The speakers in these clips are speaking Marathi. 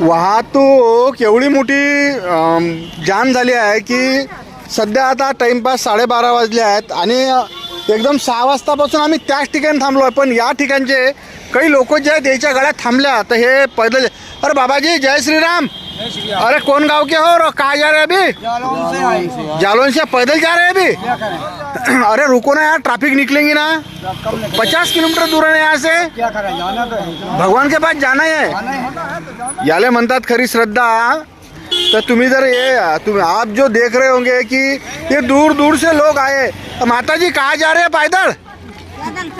वाहतूक एवढी मोठी जाम झाली आहे की सध्या आता टाइमपास साडेबारा वाजले आहेत आणि एकदम सहा वाजतापासून आम्ही त्याच ठिकाणी थांबलो आहे. पण या ठिकाणचे काही लोक जे आहेत याच्या गाड्यात थांबल्या. तर हे पैदल अरे बाबाजी जय श्रीराम. अरे कौन गाव के हो? रो कहाँ जा रहे हैं अभी से। पैदल जा रहे हैं अभी? अरे रुको ना यार ट्रैफ़िक निकलेंगी ना। पचास किलोमीटर दूर है यहाँ से। क्या करें जाना तो है भगवान के पास जाना है याले म्हणतात खरी श्रद्धा। तर तुम्ही जर ये तुम्ही आप जो देख रहे होंगे कि ये दूर दूर से लोग आए। तो माता जी कहाँ जा रहे हैं पैदल? पैदल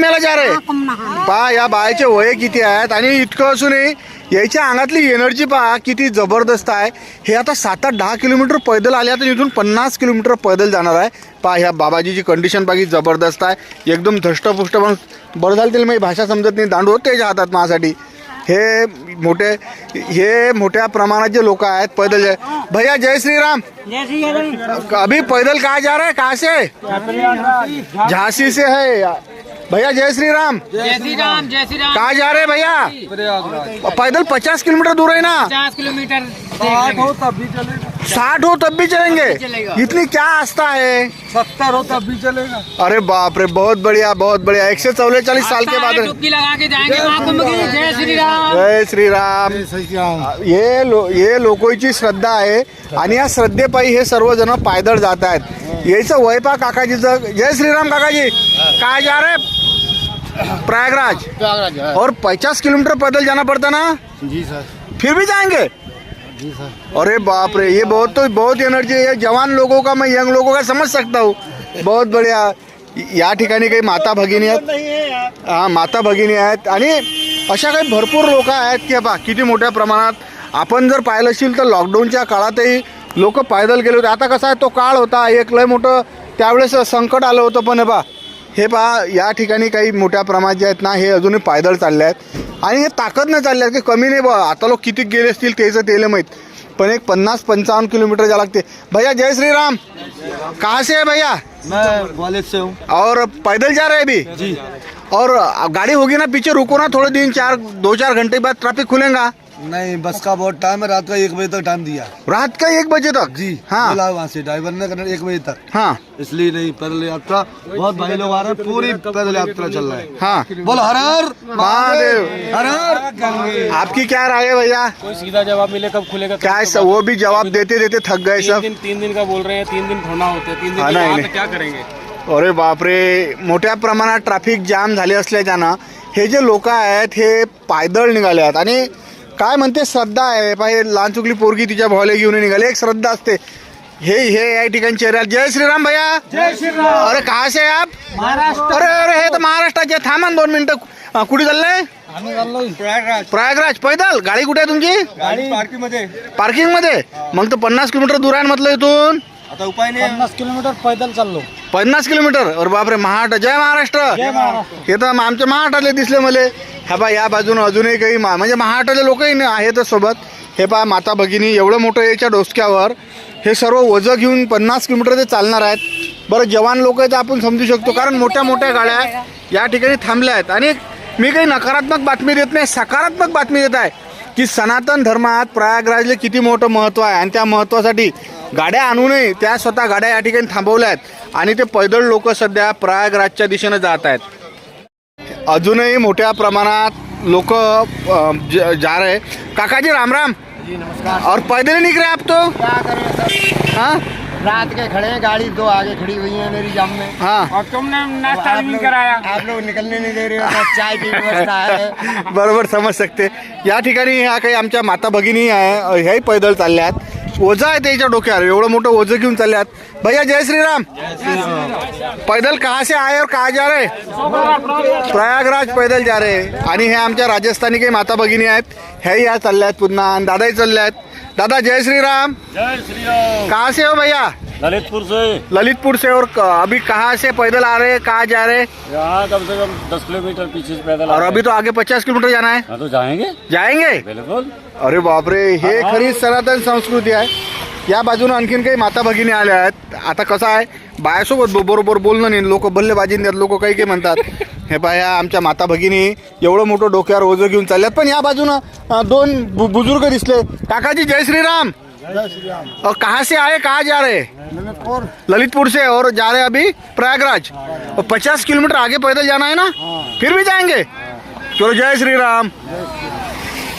मेला जा रहे कुंभमेला. पहा या बायचे वय किती आहेत? आणि इतकं असूनही याच्या अंगातली एनर्जी पहा किती जबरदस्त आहे. हे आता सात आठ दहा किलोमीटर पैदल आले आता इथून पन्नास किलोमीटर पैदल जाणार आहे. पहा ह्या बाबाजीची कंडिशन बाकी जबरदस्त आहे. एकदम धष्टपुष्ट पण बरं झालं त्याला माझी भाषा समजत नाही दांडू होत त्याच्या हातात माझ्यासाठी. हे मोठे हे मोठ्या प्रमाणात जे लोक आहेत पैदल भैया जय श्रीराम. अभी पैदल कहाँ जा रहे हैं? कहाँ से? झांसी से है भैया जय श्री राम जय श्री राम जय श्री राम कहाँ जा रहे हैं भैया? पैदल पचास किलोमीटर दूर है ना? पचास किलोमीटर आठ हो तब भी चलेगा। साठ हो तब भी चलेंगे। इतनी क्या आस्था है? सत्तर हो तब भी चलेगा। अरे बाप रे बहुत बढ़िया बहुत बढ़िया। एक सौ चौवालीस साल के बाद। लगा के जाएँगे जय श्री राम जय श्रीराम। हे लो हे लोकोची श्रद्धा आहे आणि या श्रद्धेपायी हे सर्वजण पायदळ जात आहेत यायचं वय पा काकाजीचं जय श्रीराम काकाजी. काय जा रे प्रयागराज। और पचास किलोमीटर पैदल जाना पड़ता ना? जी सर। फिर भी जाएंगे? जी सर। अरे बाप रे ये बहुत तो बहुत एनर्जी है। जवान लोगों का मैं यंग लोगों का समझ सकता हूँ। बहुत बढ़िया। या ठिकाणी काही माता भगिनी आहेत? हा माता भगिनी आहेत. आणि अशा काही भरपूर लोक आहेत की बा किती मोठ्या प्रमाणात आपण जर पाहिलं असेल तर लॉकडाऊनच्या काळातही लोक पायदल गेले होते. आता कसा आहे तो काळ होता. एक लय मोठं त्यावेळेस संकट आलं होतं पण हे बा हे पहा या ठिकाणी काही मोठ्या प्रमाणात जे आहेत ना हे अजूनही पायदळ चालले आहेत. आणि हे ताकद नाही चालले आहेत की कमी नाही बा. आता लोक किती गेले असतील त्याचं तेल माहीत. पण एक पन्नास पंचावन्न किलोमीटर जा लागते. भैया जय श्री राम कहाँ से है भैया? मैं कॉलेज से हूँ। और पैदल जा रहे हैं अभी? जी। और गाड़ी होगी ना पीछे रुको ना थोड़े दिन चार दो चार घंटे बाद ट्रैफिक खुलेगा। नहीं बस का बहुत टाइम है रात का एक बजे तक टाइम दिया। रात का एक बजे तक? जी हाँ। बोला वहाँ से ड्राइवर ने करना एक बजे तक। हाँ। इसलिए नहीं पैदल यात्रा बहुत भाई लोग आ रहे हैं पूरी पैदल यात्रा चल रहा है। हाँ। बोलो हर हर महादेव हर हर। आपकी क्या राय है भैया? कोई सीधा जवाब मिले कब खुलेगा क्या है। सब वो भी जवाब देते देते थक गए तीन सब दिन तीन दिन का बोल रहे हैं तीन दिन थोड़ा होते हैं तीन दिन हाँ। क्या करेंगे? अरे बापरे मोठ्या प्रमाणात ट्रॅफिक जाम झाले असल्याच्यानं हे जे लोक आहेत हे पायदळ निघाले आहेत. आणि काय म्हणते? श्रद्धा आहे. पाहिजे लहान चुकली पोरगी तिच्या भावाला घेऊन निघाले. एक श्रद्धा असते. हे हे या ठिकाणी चेहऱ्याला जय श्रीराम भैया. जय श्रीराम. अरे कहा से आप? महाराष्ट्र. अरे अरे हे तर महाराष्ट्राचे थांबा ना दोन मिनिटं. कुठे चाललंय? प्रयागराज. प्रयागराज. पैदल. गाडी कुठे आहे तुमची? गाडी पार्किंगमध्ये पार्किंगमध्ये मग तर पन्नास किलोमीटर दूर आहे ना म्हटलं इथून. आता उपाय नाही. पन्नास किलोमीटर पैदल चाललो. पन्नास किलोमीटर. अरे बापरे महाराष्ट्र. जय महाराष्ट्र. हे तर आमच्या महाराष्ट्रातले दिसले मले. हा बा या बाजूने अजूनही काही मा- म्हणजे महाराष्ट्रातले लोकही न- आहेतच सोबत. हे पहा माता भगिनी एवढं मोठं याच्या डोसक्यावर हे सर्व वजं घेऊन पन्नास किलोमीटर ते चालणार आहेत. बरं जवान लोक आहेत आपण समजू शकतो कारण मोठ्या मोठ्या गाड्या या ठिकाणी थांबल्या आहेत. आणि मी काही नकारात्मक बातमी देत नाही सकारात्मक बातमी देत आहे की सनातन धर्मात प्रयागराजले किती मोठं महत्त्व आहे. आणि त्या महत्त्वासाठी गाड्या आणूनही त्या स्वतः गाड्या या ठिकाणी थांबवल्या आहेत. आणि ते पैदल लोक सध्या प्रयागराजच्या दिशेनं जात आहेत. अजूनही मोठ्या प्रमाणात लोक जा रहे काका जी राम राम. जी नमस्कार. और पैदल ही निकले आप तो? हाँ रात के खड़े हैं गाड़ी दो आगे खड़ी हुई है मेरी जाम में. हाँ. और तुमने नाश्ता भी नहीं कराया. आप लोग निकलने नहीं दे रहे हो बस चाय की व्यवस्था है. बरोबर समज शकते या ठिकाणी ह्या काही आमच्या माता भगिनी आहे ह्याही पैदल चालल्या आहेत. ओझं आहे त्याच्या डोक्यावर. एवढं मोठं ओझं घेऊन चालल्यात. भैया जय श्रीराम. पैदल कहाँ से आए और कहाँ जा रहे? प्रयागराज पैदल जा रहे. आणि हे आमच्या राजस्थानी काही माता भगिनी आहेत. ह्याही या चालल्या आहेत पुन्हा. आणि दादाही चालल्या आहेत दादा जय श्रीराम. जय श्री राम कहाँ से हो भैया? ललितपुर से। ललितपुर से और अभी कहाँ से पैदल आ रहे हैं कहाँ जा रहे हैं? यहाँ कम से कम दस किलोमीटर पीछे से पैदल और अभी तो आगे पचास किलोमीटर जाना है। तो जाएंगे? जाएंगे? बिल्कुल। अरे बापरे हे खरी सनातन संस्कृती आहे. या बाजूनं आणखीन काही माता भगिनी आल्या आहेत. आता कसं आहे बायासोबत बरोबर बोलणं नाही. लोक बल्लेबाजी देत लोक काही काही म्हणतात. हे बाया आमच्या माता भगिनी एवढं मोठं डोक्यावर ओझं घेऊन चालल्यात. पण या बाजूनं दोन बु- बुजुर्ग दिसले. काकाजी जय श्रीराम. और कहाँ से आए कहाँ जा रहे? ललितपुर से और जा रहे अभी प्रयागराज? और पचास किलोमीटर आगे पैदल जाना है ना? फिर भी जाएँगे? चलो जय श्री राम।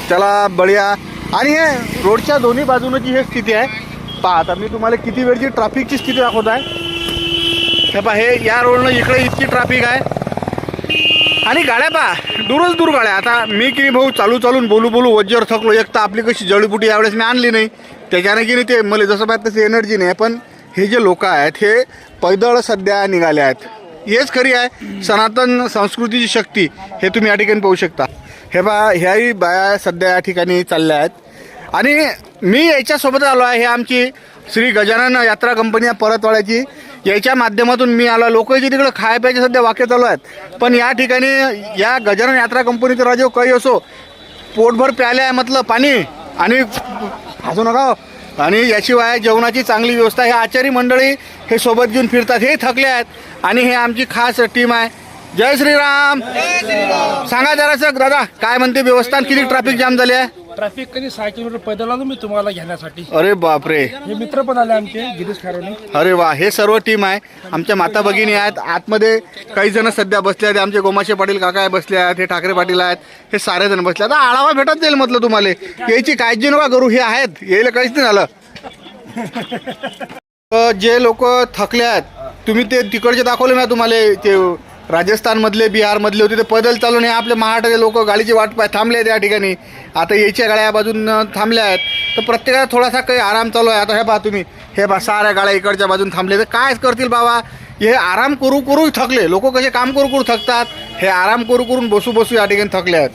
चला बढिया। आणि हे रोडच्या दोन्ही बाजूनं जी हे स्थिती आहे पहा आता मी तुम्हाला किती वेळची ट्रॅफिकची स्थिती दाखवत आहे. हे पहा हे या रोडनं इकडे इतकी ट्रॅफिक आहे. आणि गाड्या पहा दूरच दूर गाड्या. आता मी की भाऊ चालू चालून बोलू बोलू वज्जर थकलो. एक तर आपली कशी जडीबुटी यावेळेस मी आणली नाही. त्याच्याने की नाही ते मला जसं पाहिजे तशी एनर्जी नाही. पण हे जे लोक आहेत हे पैदळ सध्या निघाले आहेत. हेच खरी आहे. सनातन संस्कृतीची शक्ती हे तुम्ही या ठिकाणी पाहू शकता. हे बा ह्याही बाया सध्या या ठिकाणी चालल्या आहेत. आणि मी याच्यासोबत आलो आहे. हे आमची श्री गजानन यात्रा कंपनी आहे परतवाड्याची. याच्या माध्यमातून मी आलो. लोक जे तिकडे खाय प्यायचे सध्या वाक्य चालू आहेत. पण या ठिकाणी या गजानन यात्रा कंपनीचं राजे काही असो पोटभर प्याले आहे म्हटलं पाणी. आणि हसू नका. आणि याशिवाय जेवणाची चांगली व्यवस्था हे आचारी मंडळी हे सोबत घेऊन फिरतात. हे थकले आहेत. आणि हे आमची खास टीम आहे. जय श्रीराम. सांगा जरासं दादा काय म्हणते? व्यवस्था किती? ट्रॅफिक जाम झाली आहे. ट्रॅफिक कधी सहा किलोमीटर पैदल आलो मी तुम्हाला घेण्यासाठी. अरे बापरे. हे मित्र पण आले आमचे गिरीश खारोनी. अरे वा हे सर्व टीम आहे. आमच्या माता भगिनी आहेत. आतमध्ये काही जण सध्या बसले आहेत. आमचे गोमाशे पाटील काका आहे बसले आहेत हे ठाकरे पाटील आहेत हे सारे जण बसले आता आढावा भेटत जाईल म्हटलं तुम्हाला. याची काळजी नका करू हे आहेत. यायला काहीच नाही झालं. अ, जे लोक थकले आहेत तुम्ही ते तिकडचे दाखवले ना तुम्हाला. ते राजस्थानमधले बिहारमधले होते ते पैदल चालून हे आपले महाराष्ट्राचे लोक गाडीची वाट पाय थांबले आहेत या ठिकाणी. आता याच्या गाड्या या बाजून थांबल्या आहेत. तर प्रत्येकाला थोडासा काही आराम चालू आहे. आता हे पहा तुम्ही. हे पहा साऱ्या गाड्या इकडच्या बाजून थांबले तर काय करतील बाबा? हे आराम करू करू थकले. लोक कसे काम करू करू थकतात? हे आराम करू करून बसू बसू या ठिकाणी थकले आहेत.